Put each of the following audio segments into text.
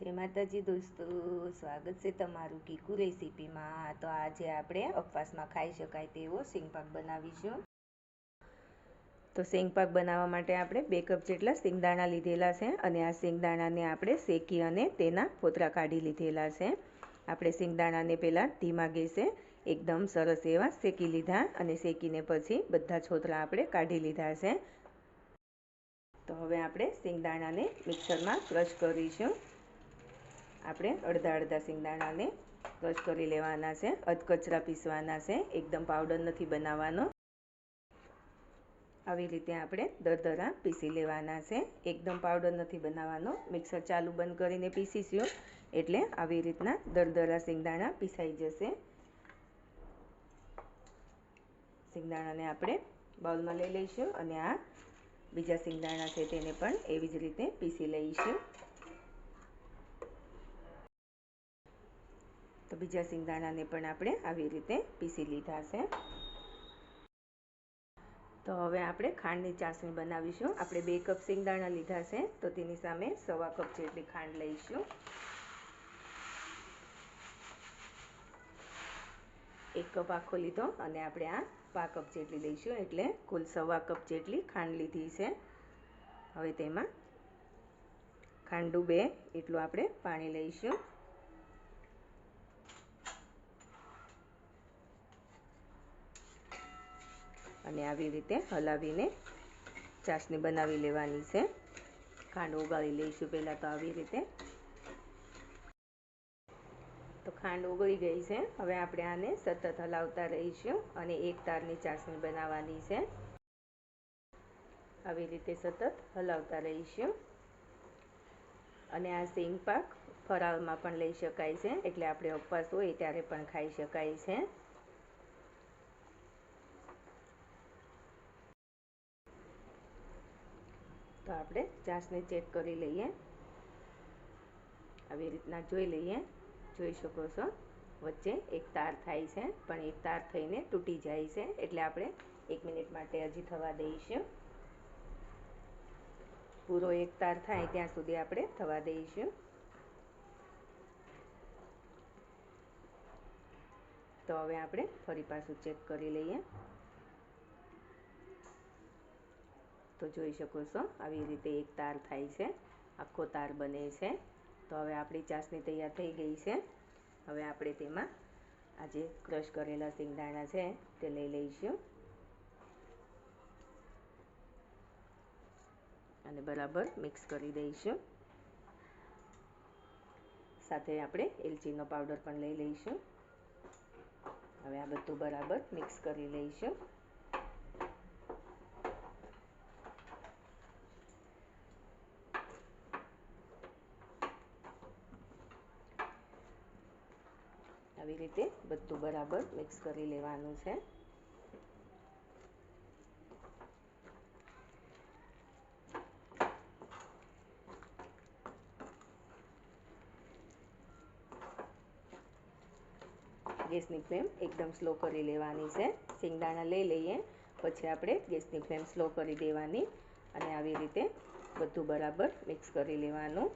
જય માતાજી દોસ્તો, સ્વાગત છે તમારું કીકુ રેસીપીમાં. તો આજે આપણે ઉપવાસમાં ખાઈ શકાય તેવો સિંગપાક બનાવીશું. તો સિંગપાક બનાવવા માટે આપણે બે કપ જેટલા સિંગદાણા લીધેલા છે અને આ સિંગદાણાને આપણે શેકી અને તેના ફોતરા કાઢી લીધેલા છે. આપણે સિંગદાણાને પહેલાં ધીમા ગેસે એકદમ સરસ એવા શેકી લીધા અને શેકીને પછી બધા છોતરા આપણે કાઢી લીધા છે. તો હવે આપણે સિંગદાણાને મિક્સરમાં ક્રશ કરીશું. આપણે અડધા અડધા સિંગદાણાને ક્રશ કરી લેવાના છે. અધકચરા પીસવાના છે. એકદમ પાવડર નથી બનાવવાનો. આવી રીતે આપણે દરદરા પીસી લેવાના છે. એકદમ પાવડર નથી બનાવવાનો. મિક્સર ચાલુ બંધ કરીને પીસીશું. એટલે આવી રીતના દરદરા સિંગદાણા પીસાઈ જશે. સિંગદાણાને આપણે બાઉલમાં લઈ લઈશું અને આ બીજા સિંગદાણા છે તેને પણ એવી જ રીતે પીસી લઈશું. તો બીજા સિંગદાણાને પણ આપણે આવી રીતે પીસી લીધા છે. તો હવે આપણે ખાંડની ચાસણી બનાવીશું. આપણે બે કપ સિંગદાણા લીધા છે, તો તેની સામે સવા કપ જેટલી ખાંડ લઈશું. એક કપ આખો લીધો અને આપણે આ પા કપ જેટલી લઈશું, એટલે કુલ સવા કપ જેટલી ખાંડ લીધી છે. હવે તેમાં ખાંડુ બે, એટલું આપણે પાણી લઈશું. અને આવી રીતે હલાવીને ચાસણી બનાવી લેવાની છે. ખાંડ ઓગાળી લઈશું પહેલાં તો આવી રીતે. તો ખાંડ ઓગળી ગઈ છે. હવે આપણે આને સતત હલાવતા રહીશું અને એક તારની ચાસણી બનાવવાની છે. આવી રીતે સતત હલાવતા રહીશું. અને આ સિંગ પાક ફરાળમાં પણ લઈ શકાય છે. એટલે આપણે ઉપવાસ હોય ત્યારે પણ ખાઈ શકાય છે તો આપણે ચાસને ચેક કરી લઈએ. આવી રીતના જોઈ લઈએ. જોઈ શકો છો. વચ્ચે એક તાર થાય છે, પણ એક તાર થઈને તૂટી જાય છે. એટલે આપણે એક મિનિટ માટે હજી થવા દઈશું. પૂરો એક તાર થાય ત્યાં સુધી આપણે થવા દઈશું. તો હવે આપણે ફરી પાછું ચેક કરી લઈએ. તો જોઈ શકો છો, આવી રીતે એક તાર થાય છે, આખો તાર બને છે. તો હવે આપણી ચાસણી તૈયાર થઈ ગઈ છે. હવે આપણે તેમાં આજે ક્રશ કરેલા સિંગદાણા છે તે લઈ લઈશું. અને બરાબર મિક્સ કરી દઈશું. સાથે આપણે એલચીનો પાવડર પણ લઈ લઈશું. હવે આ બધું બરાબર મિક્સ કરી લઈશું. આવી રીતે બધું બરાબર મિક્સ કરી લેવાનું છે. ગેસની ફ્લેમ એકદમ સ્લો કરી લેવાની છે. સિંગદાણા લઈ લઈએ, પછી આપણે ગેસની ફ્લેમ સ્લો કરી દેવાની અને આવી રીતે બધું બરાબર મિક્સ કરી લેવાનું.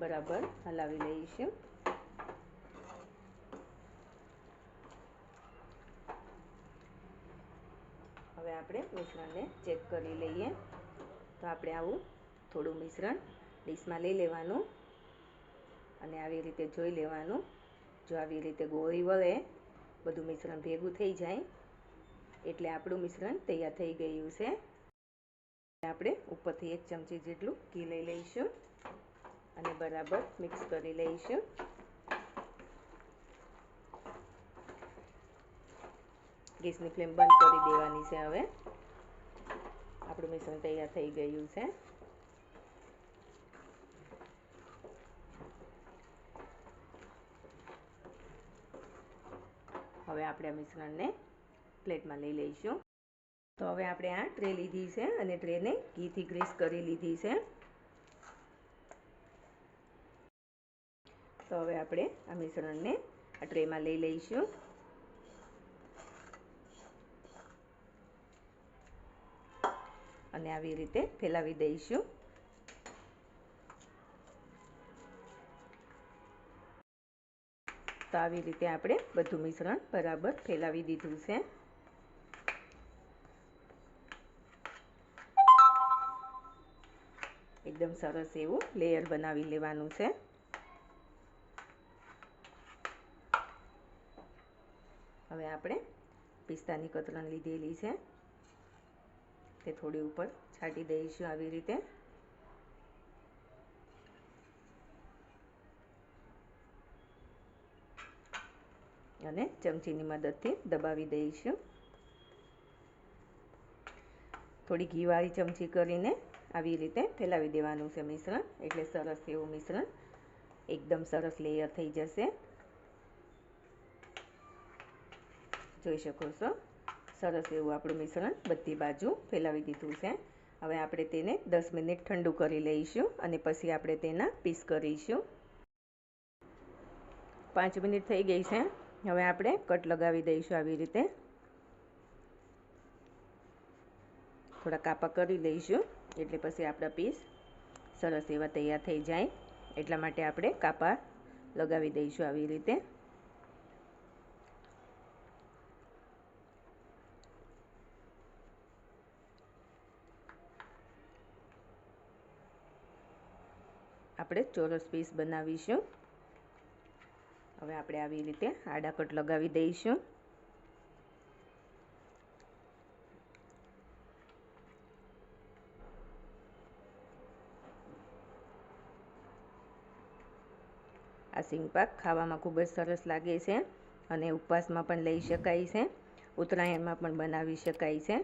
બરાબર, હલાવી લઈશું. હવે આપણે મિશ્રણને ચેક કરી લઈએ. તો આપણે આવું થોડું મિશ્રણ ડીશમાં લઈ લેવાનું અને આવી રીતે જોઈ લેવાનું. જો આવી રીતે ગોળી વળે, બધું મિશ્રણ ભેગું થઈ જાય, એટલે આપણું મિશ્રણ તૈયાર થઈ ગયું છે. આપણે ઉપરથી એક ચમચી જેટલું ઘી લઈ લઈશું. અને બરાબર મિક્સ કરી લઈશું. ગેસની ફ્લેમ બંધ કરી દેવાની છે હવે. આપણું મિશ્રણ તૈયાર થઈ ગયું છે. હવે આપણે આ મિશ્રણને પ્લેટમાં લઈ લઈશું. તો હવે આપણે આ ટ્રે લીધી છે અને ટ્રેને ઘીથી ગ્રીસ કરી લીધી છે. તો હવે આપણે આ મિશ્રણને આ ટ્રેમાં લઈ લઈશું. અને આવી રીતે ફેલાવી દઈશું. તો આવી રીતે આપણે બધું મિશ્રણ બરાબર ફેલાવી દીધું છે. એકદમ સરસ એવું લેયર બનાવી લેવાનું છે. હવે આપણે પિસ્તાની કતરણ લીધેલી છે. તે થોડી ઉપર છાંટી દઈશું આવી રીતે. અને ચમચીની મદદથી દબાવી દઈશું. થોડી ઘીવાળી ચમચી કરીને આવી રીતે ફેલાવી દેવાનું છે મિશ્રણ. એટલે સરસ એવું મિશ્રણ એકદમ સરસ લેયર થઈ જશે. જોઈ શકો છો. સરસ એવું આપણું મિશ્રણ બધી બાજુ ફેલાવી દીધું છે. હવે આપણે તેને દસ મિનિટ ઠંડુ કરી લઈશું અને પછી આપણે તેના પીસ કરીશું. પાંચ મિનિટ થઈ ગઈ છે. હવે આપણે કટ લગાવી દઈશું આવી રીતે. થોડા કાપા કરી લઈશું એટલે પછી આપણા પીસ સરસ એવા તૈયાર થઈ જાય. એટલા માટે આપણે કાપા લગાવી દઈશું આવી રીતે. આપણે ચોરસ પીસ બનાવીશું. હવે આપણે આવી રીતે આડા કટ લગાવી દઈશું. આ સિંગપાક ખાવામાં ખૂબ જ સરસ લાગે છે અને ઉપવાસમાં પણ લઈ શકાય છે. ઉત્તરાયણમાં પણ બનાવી શકાય છે.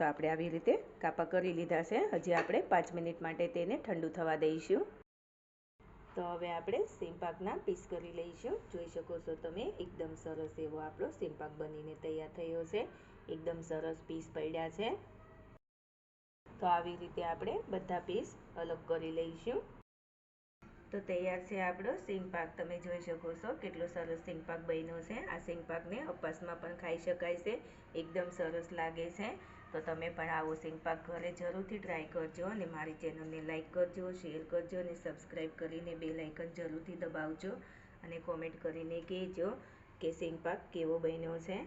તો આપણે આવી રીતે કાપા કરી લીધા છે. હજી આપણે પાંચ મિનિટ માટે તેને ઠંડુ થવા દઈશું. તો હવે આપણે સિંપાકના પીસ કરી લઈશું. જોઈ શકો છો તમે, એકદમ સરસ એવો આપણો સિંપાક બનીને તૈયાર થયો છે. એકદમ સરસ પીસ પડ્યા છે. તો આવી રીતે આપણે બધા પીસ અલગ કરી લઈશું. તો તૈયાર છે આપણો સિંગપાક તમે જોઈ શકો છો કેટલો સરસ સિંગપાક બન્યો છે. આ સિંગપાકને અપાસમાં પણ ખાઈ શકાય છે. એકદમ સરસ લાગે છે. તો તમે પણ આવો સિંગપાક ઘરે જરૂરથી ટ્રાય કરજો અને મારી ચેનલને લાઇક કરજો શેર કરજો અને સબસ્ક્રાઈબ કરીને બે લાઇકન જરૂરથી દબાવજો અને કોમેન્ટ કરીને કહેજો કે સિંગપાક કેવો બન્યો છે.